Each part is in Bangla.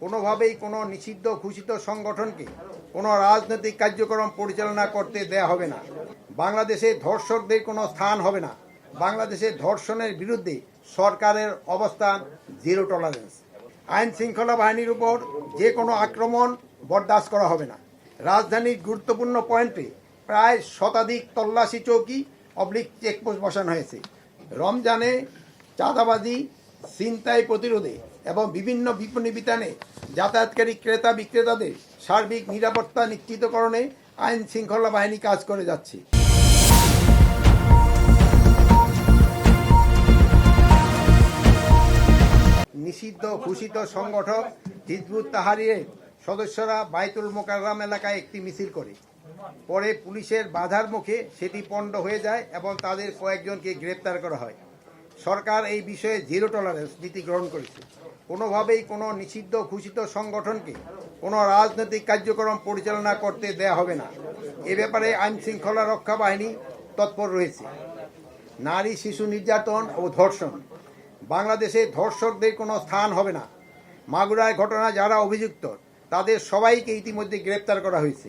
কোনোভাবেই কোনো নিষিদ্ধ ঘোষিত সংগঠনকে কোনো রাজনৈতিক কার্যক্রম পরিচালনা করতে দেয়া হবে না। বাংলাদেশে ধর্ষকদের কোনো স্থান হবে না। বাংলাদেশে ধর্ষণের বিরুদ্ধে সরকারের অবস্থান জিরো টলারেন্স আইন শৃঙ্খলা বাহিনীর উপর যে কোনো আক্রমণ বরদাস্ত করা হবে না। রাজধানীর গুরুত্বপূর্ণ পয়েন্টে প্রায় শতাধিক তল্লাশি চৌকি অবলিক চেকপোস্ট বসানো হয়েছে। রমজানে চাঁদাবাজি, ছিনতাই প্রতিরোধে এবং বিভিন্ন বিপণী বিতানে যাতায়াতকারী ক্রেতা বিক্রেতাদের সার্বিক নিরাপত্তা নিশ্চিতকরণে আইন শৃঙ্খলা বাহিনী কাজ করে যাচ্ছে। নিষিদ্ধ ঘোষিত সংগঠক হিজবুত তাহারিয়ের সদস্যরা বাইতুল মোকাররাম এলাকায় একটি মিছিল করে। পরে পুলিশের বাধার মুখে সেটি পণ্ড হয়ে যায় এবং তাদের কয়েকজনকে গ্রেপ্তার করা হয়। সরকার এই বিষয়ে জিরো টলারেন্স নীতি গ্রহণ করেছে। কোনোভাবেই কোনো নিষিদ্ধ, ঘোষিত সংগঠনকে কোনো রাজনৈতিক কার্যক্রম পরিচালনা করতে দেয়া হবে না। এ ব্যাপারে আইন শৃঙ্খলা রক্ষা বাহিনী তৎপর রয়েছে। নারী, শিশু নির্যাতন ও ধর্ষণ। বাংলাদেশে ধর্ষকদের কোনো স্থান হবে না। মাগুরায় ঘটনা যারা অভিযুক্ত, তাদের সবাইকে ইতিমধ্যে গ্রেপ্তার করা হয়েছে।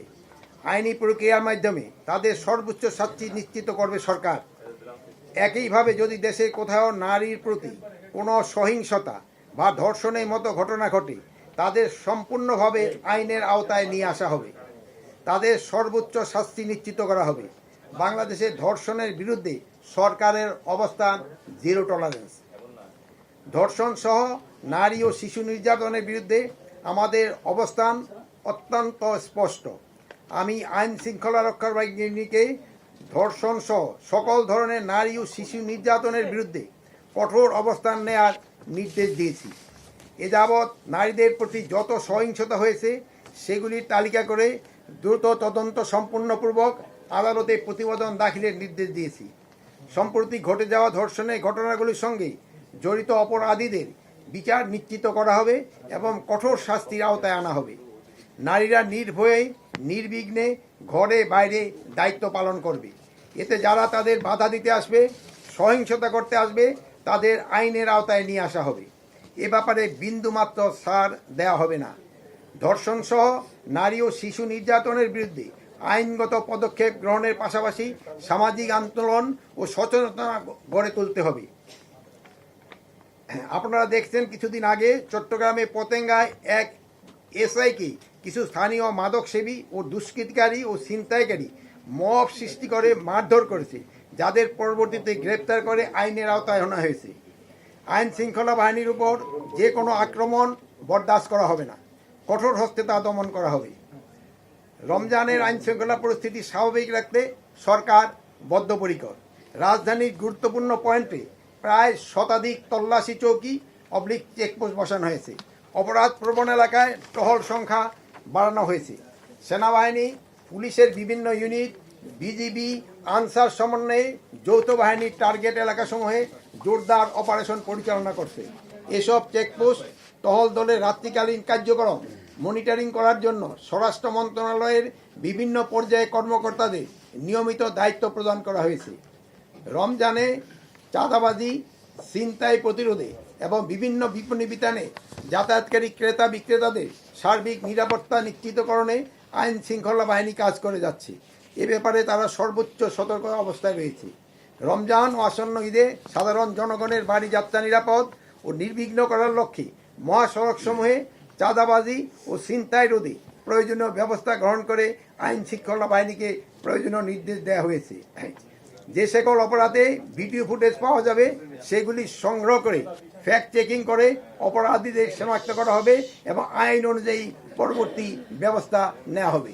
আইনি প্রক্রিয়ার মাধ্যমে তাদের সর্বোচ্চ শাস্তি নিশ্চিত করবে সরকার। একইভাবে যদি দেশে কোথাও নারীর প্রতি কোনো সহিংসতা বা ধর্ষণের মতো ঘটনা ঘটে, তাদের সম্পূর্ণভাবে আইনের আওতায় নিয়ে আসা হবে। তাদের সর্বোচ্চ শাস্তি নিশ্চিত করা হবে। বাংলাদেশে ধর্ষণের বিরুদ্ধে সরকারের অবস্থান জিরো টলারেন্স। ধর্ষণ সহ নারী ও শিশু নির্যাতনের বিরুদ্ধে আমাদের অবস্থান অত্যন্ত স্পষ্ট। আমি আইন শৃঙ্খলা রক্ষার বাহিনীকে ধর্ষণ সহ সকল ধরনের নারী ও শিশু নির্যাতনের বিরুদ্ধে কঠোর অবস্থান নেয়ার নির্দেশ দিয়েছি। এ যাবৎ নারীদের প্রতি যত সহিংসতা হয়েছে, সেগুলির তালিকা করে দ্রুত তদন্ত সম্পূর্ণপূর্বক আদালতে প্রতিবেদন দাখিলের নির্দেশ দিয়েছি। সম্প্রতি ঘটে যাওয়া ধর্ষণের ঘটনাগুলির সঙ্গে জড়িত অপরাধীদের বিচার নিশ্চিত করা হবে এবং কঠোর শাস্তির আওতায় আনা হবে। নারীরা নির্ভয়ে নির্বিঘ্নে ঘরে বাইরে দায়িত্ব পালন করবে। এতে যারা তাদের বাধা দিতে আসবে, সহিংসতা করতে আসবে, তাদের আইনের আওতায় নিয়ে আসা হবে। এ ব্যাপারে বিন্দুমাত্র ছাড় দেওয়া হবে না। ধর্ষণ সহ নারী ও শিশু নির্যাতনের বিরুদ্ধে আইনগত পদক্ষেপ গ্রহণের পাশাপাশি সামাজিক আন্দোলন ও সচেতনতা গড়ে তুলতে হবে। আপনারা দেখছেন, কিছুদিন আগে চট্টগ্রামে পতেঙ্গায় এক এসআইকে কিছু স্থানীয় মাদকসেবী ও দুষ্কৃতকারী ও ছিনতাইকারী মব সৃষ্টি করে মারধর করেছে, যাদের পরবর্তীতে গ্রেপ্তার করে আইনের আওতায় আনা হয়েছে। আইন শৃঙ্খলা বাহিনীর উপর যে কোনো আক্রমণ বরদাস্ত করা হবে না। কঠোর হস্তে তা দমন করা হবে। রমজানের আইন শৃঙ্খলা পরিস্থিতি স্বাভাবিক রাখতে সরকার বদ্ধপরিকর। রাজধানীর গুরুত্বপূর্ণ পয়েন্টে প্রায় শতাধিক তল্লাশি চৌকি, অবলিক চেকপোস্ট বসানো হয়েছে। অপরাধ প্রবণ এলাকায় টহল সংখ্যা বাড়ানো হয়েছে। সেনাবাহিনী, পুলিশের বিভিন্ন ইউনিট বিজিবি আনসার সমন্বয়ে যৌথ বাহিনীর টার্গেট এলাকাসমূহে জোরদার অপারেশন পরিচালনা করছে। এসব চেকপোস্ট টহল দলের রাত্রিকালীন কার্যক্রম মনিটরিং করার জন্য স্বরাষ্ট্র মন্ত্রণালয়ের বিভিন্ন পর্যায়ে কর্মকর্তাদের নিয়মিত দায়িত্ব প্রদান করা হয়েছে। রমজানে চাঁদাবাজি, ছিনতাই প্রতিরোধে এবং বিভিন্ন বিপণী বিতানে যাতায়াতকারী ক্রেতা বিক্রেতাদের সার্বিক নিরাপত্তা নিশ্চিতকরণে আইন শৃঙ্খলা বাহিনী কাজ করে যাচ্ছে। এ ব্যাপারে তারা সর্বোচ্চ সতর্ক অবস্থায় রয়েছে। রমজান ও আসন্ন ঈদে সাধারণ জনগণের বাড়ি যাত্রা নিরাপদ ও নির্বিঘ্ন করার লক্ষ্যে মহাসড়কসমূহে চাঁদাবাজি ও ছিনতাই রোধে প্রয়োজনীয় ব্যবস্থা গ্রহণ করে আইন শৃঙ্খলা বাহিনীকে প্রয়োজনীয় নির্দেশ দেওয়া হয়েছে। যে সকল অপরাধে ভিডিও ফুটেজ পাওয়া যাবে, সেগুলি সংগ্রহ করে ফ্যাক্ট চেকিং করে, অপরাধীদের শনাক্ত করা হবে এবং আইন অনুযায়ী পরবর্তী ব্যবস্থা নেওয়া হবে।